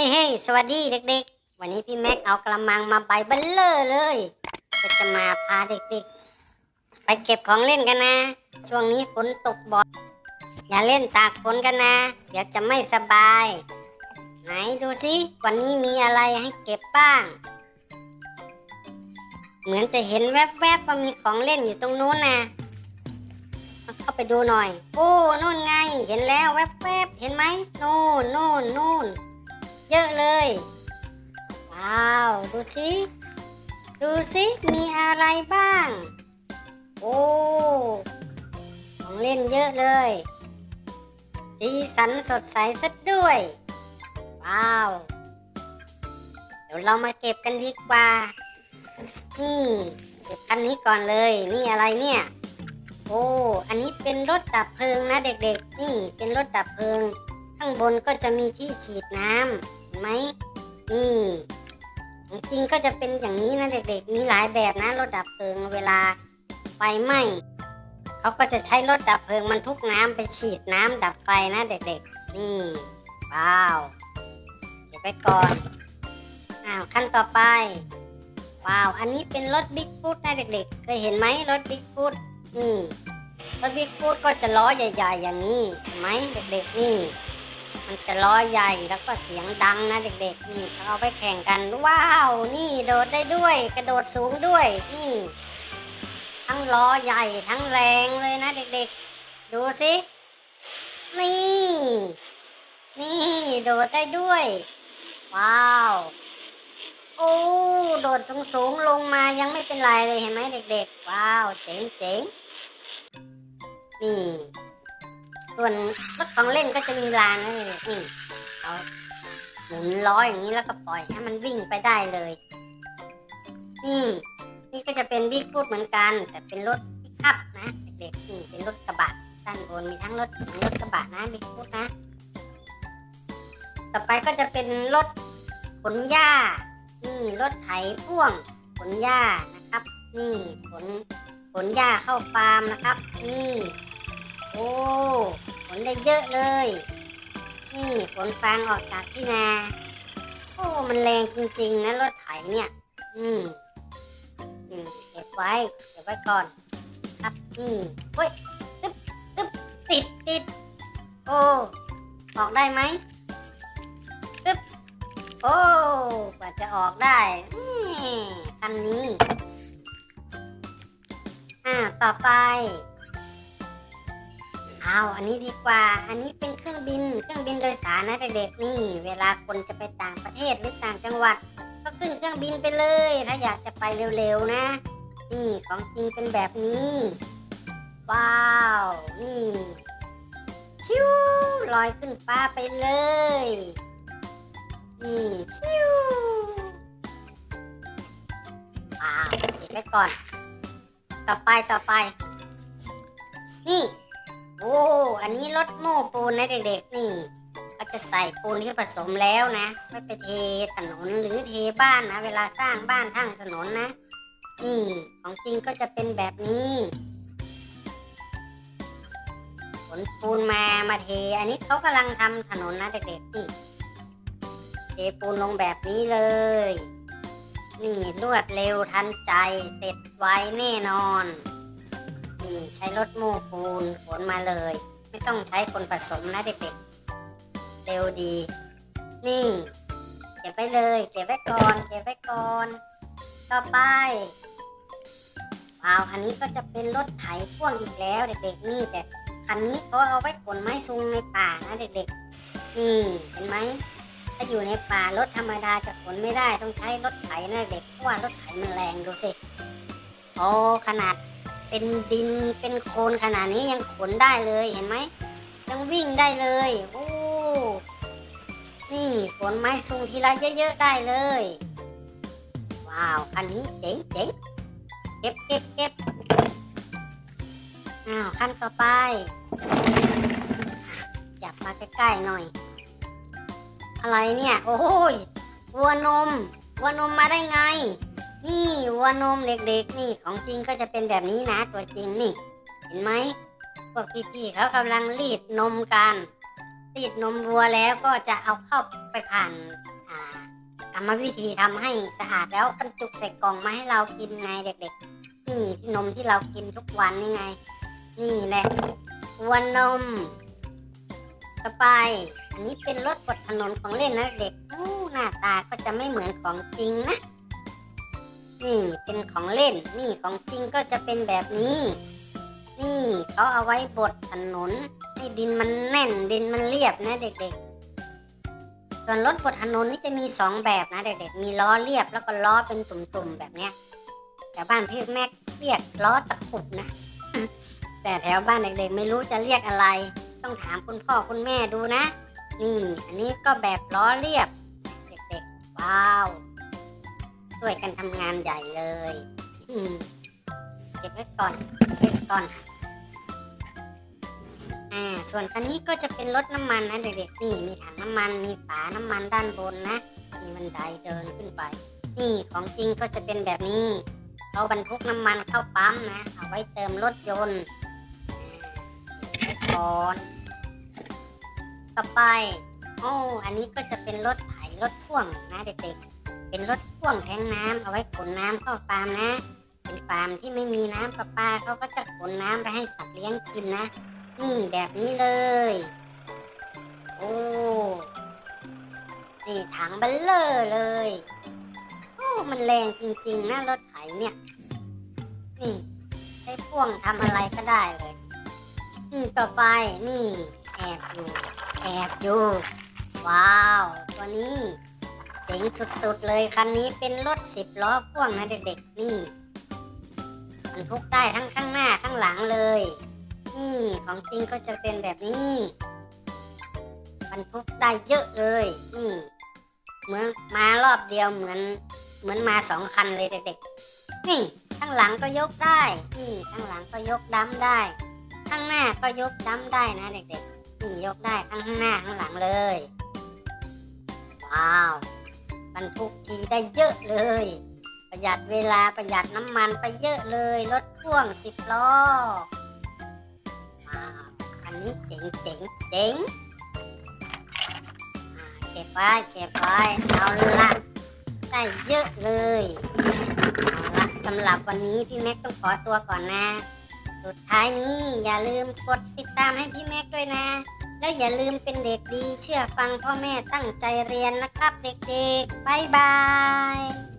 ฮ้เฮ้สวัสดีเด็กๆ วันนี้พี่แม็กเอากระมังมาใบเบลเลอร์เลย ก็จะมาพาเด็กๆ ไปเก็บของเล่นกันนะ ช่วงนี้ฝนตกบ่อย อย่าเล่นตากฝนกันนะ เดี๋ยวจะไม่สบาย ไหนดูสิวันนี้มีอะไรให้เก็บบ้าง เหมือนจะเห็นแวบๆว่ามีของเล่นอยู่ตรงนู้นนะ เข้าไปดูหน่อย โอ้นู่นไง เห็นแล้วแวบๆ เห็นไหมนู่นนู่นนู่น เยอะเลย ว้าว ดูสิ ดูสิมีอะไรบ้าง โอ้ของเล่นเยอะเลยสีสันสดใสซะด้วย ว้าว เดี๋ยวเรามาเก็บกันดีกว่า นี่เก็บคันนี้ก่อนเลย นี่อะไรเนี่ย โอ้ อันนี้เป็นรถดับเพลิงนะเด็กๆ นี่เป็นรถดับเพลิง ข้างบนก็จะมีที่ฉีดน้ำ ไหมนี่จริงก็จะเป็นอย่างนี้นะเด็กๆ มีหลายแบบนะรถดับเพลิงเวลาไฟไหม้เขาก็จะใช้รถดับเพลิงมันทุกน้ำไปฉีดน้ำดับไฟนะเด็กๆ นี่ว้าวเดี๋ยวไปก่อนอ้าวขั้นต่อไปว้าว อันนี้เป็นรถบิ๊กฟูดนะเด็กๆ เคยเห็นไหมรถบิ๊กฟูดนี่รถบิ๊กฟูดก็จะล้อใหญ่ ๆ อย่างนี้เห็นไหมเด็กๆนี่ มันจะล้อใหญ่แล้วก็เสียงดังนะเด็กๆนี่เขาเอาไปแข่งกัน ว้าว นี่โดดได้ด้วย กระโดดสูงด้วยนี่ ทั้งล้อใหญ่ทั้งแรงเลยนะเด็กๆ ดูสินี่ นี่โดดได้ด้วย ว้าว โอ้โดดสูงๆลงมายังไม่เป็นไรเลยเห็นไหมเด็กๆ ว้าว เจ๋งเจ๋งนี่ ส่วนรถของเล่นก็จะมีลานนี่นี่เขาหมุนล้ออย่างนี้แล้วก็ปล่อยให้มันวิ่งไปได้เลยนี่นี่ก็จะเป็นบิ๊กฟูดเหมือนกัน แต่เป็นรถปิกอัพนะเด็กๆนี่เป็นรถกระบะด้านบนมีทั้งรถรถกระบะนะบิ๊กฟูดนะ ต่อไปก็จะเป็นรถขนหญ้า นี่รถไถพ่วงขนหญ้านะครับ นี่ขนขนหญ้าเข้าฟาร์มนะครับ นี่ โอ้ ได้เยอะเลย นี่ขนฟางออกจากที่นา โอ้มันแรงจริง ๆ นะรถไถเนี่ย นี่เก็บไว้ เก็บไว้ก่อน ครับนี่เฮ้ยตึ๊บตึ๊บติดติดโอ้ออกได้ไหมตึ๊บโอ้กว่าจะออกได้นี่คันนี้ อ่าต่อไป เอาอันนี้ดีกว่า อันนี้เป็นเครื่องบิน เครื่องบินโดยสารนะเด็กๆนี่ เวลาคนจะไปต่างประเทศหรือต่างจังหวัด ก็ขึ้นเครื่องบินไปเลย ถ้าอยากจะไปเร็วๆนะ นี่ของจริงเป็นแบบนี้ ว้าว นี่ ชิวลอยขึ้นฟ้าไปเลย นี่ชิวว้าวเก็บไว้ก่อน ต่อไปต่อไป นี่ นนี้รถโม้ปูนนะเด็กๆนี่เขาจะใส่ปูนที่ผสมแล้วนะ ไม่ไปเทถนนหรือเทบ้านนะ เวลาสร้างบ้านทั้งถนนนะ นี่ของจริงก็จะเป็นแบบนี้ขนปูนมามาเท อันนี้เขากำลังทำถนนนะเด็กๆนี่เทปูนลงแบบนี้เลย นี่รวดเร็วทันใจเสร็จไวแน่นอน นี่ใช้รถโม้ปูนขนมาเลย ไม่ต้องใช้คนผสมนะเด็กๆ เร็วดี นี่ เก็บไว้เลย เก็บไว้ก่อน เก็บไว้ก่อน ต่อไปว้าวอันนี้ก็จะเป็นรถไถพ่วงอีกแล้วเด็กๆ นี่แต่คันนี้เขาเอาไว้ขนไม้ซุงในป่านะเด็กๆ นี่เห็นไหมถ้าอยู่ในป่ารถธรรมดาจะขนไม่ได้ต้องใช้รถไถนะเด็กเพราะว่ารถไถมันแรงดูสิโอ้ขนาด เป็นดินเป็นโคลนขนาดนี้ยังขนได้เลยเห็นไหมยังวิ่งได้เลย โอ้นี่ขนไม้ซุงทีละเยอะๆได้เลย ว้าวคันนี้เจ๋งเจ๋งเก็บเก็บเก็บอ้าวขั้นต่อไปจับมาใกล้ๆหน่อย อะไรเนี่ย โอ้ยวัวนมวัวนมมาได้ไง นี่วัวนมเด็กๆ นี่ของจริงก็จะเป็นแบบนี้นะตัวจริงนี่ เห็นไหมพวกพี่ๆเขากำลังรีดนมกันรีดนมวัวแล้วก็จะเอาเข้าไปผ่านกรรมวิธีทำให้สะอาดแล้วบรรจุใส่กล่องมาให้เรากินไงเด็กๆนี่ที่นมที่เรากินทุกวันนี่ไง นี่แหละวัวนมต่อไป อันนี้เป็นรถบดถนนของเล่นนะเด็กหน้าตาก็จะไม่เหมือนของจริงนะ นี่เป็นของเล่น นี่ของจริงก็จะเป็นแบบนี้ นี่เขาเอาไว้บดถนนให้ดินมันแน่นดินมันเรียบนะเด็กๆ ส่วนรถบดถนนนี่จะมีสองแบบนะเด็กๆ มีล้อเรียบแล้วก็ล้อเป็นตุ่มๆแบบเนี้ยแต่บ้านพี่แม็กเรียกล้อตะขุบนะ แต่แถวบ้านเด็กๆ ไม่รู้จะเรียกอะไร ต้องถามคุณพ่อคุณแม่ดูนะ นี่อันนี้ก็แบบล้อเรียบ เด็กๆ ว้าว ช่วยกันทำงานใหญ่เลยเก็บไว้ก่อนเก็บไว้ก่อนอ่าส่วนคันนี้ก็จะเป็นรถน้ำมันนะเด็กๆนี่มีถังน้ำมันมีฝาน้ำมันด้านบนนะมีบันไดเดินขึ้นไป นี่ของจริงก็จะเป็นแบบนี้เขาบรรทุกน้ำมันเข้าปั๊มนะเอาไว้เติมรถยนต์อ่าไว้ก่อนต่อไปโอ้อันนี้ก็จะเป็นรถไถรถพ่วงนะเด็กๆ เป็นรถพ่วงแทงน้ำเอาไว้ขนน้ำเข้าฟาร์มนะ เป็นฟาร์มที่ไม่มีน้ำประปาเขาก็จะขนน้ำไปให้สัตว์เลี้ยงกินนะ นี่แบบนี้เลย โอ้นี่ถังเบลเลอร์เลย โอ้ มันแรงจริงๆนะรถไถเนี่ย นี่ใช้พ่วงทำอะไรก็ได้เลย อืมต่อไปนี่ แอบอยู่ แอบอยู่ ว้าว ตัวนี้ จ๋งสุดๆเลยคันนี้เป็นรถสิบล้อพ่วงนะเด็กๆนี่บรรทุกได้ทั้งข้างหน้าข้างหลังเลย นี่ของจริงก็จะเป็นแบบนี้บรรทุกได้เยอะเลย นี่เหมือนมารอบเดียวเหมือน เหมือนมาสองคันเลยเด็กๆ นี่ข้างหลังก็ยกได้ นี่ข้างหลังก็ยกดั้มได้ ข้างหน้าก็ยกดั้มได้นะเด็กๆ นี่ยกได้ทั้งข้างหน้าข้างหลังเลย ว้าว บรรทุกทีได้เยอะเลย ประหยัดเวลาประหยัดน้ำมันไปเยอะเลยรถพ่วงสิบล้อว้าวอันนี้เจ๋งเจ๋งเจ๋งเก็บไว้เก็บไว้เอาละได้เยอะเลยเอาละสำหรับวันนี้พี่แม็กต้องขอตัวก่อนนะ สุดท้ายนี้อย่าลืมกดติดตามให้พี่แม็กด้วยนะ แล้วอย่าลืมเป็นเด็กดีเชื่อฟังพ่อแม่ตั้งใจเรียนนะครับเด็กๆ บ๊ายบาย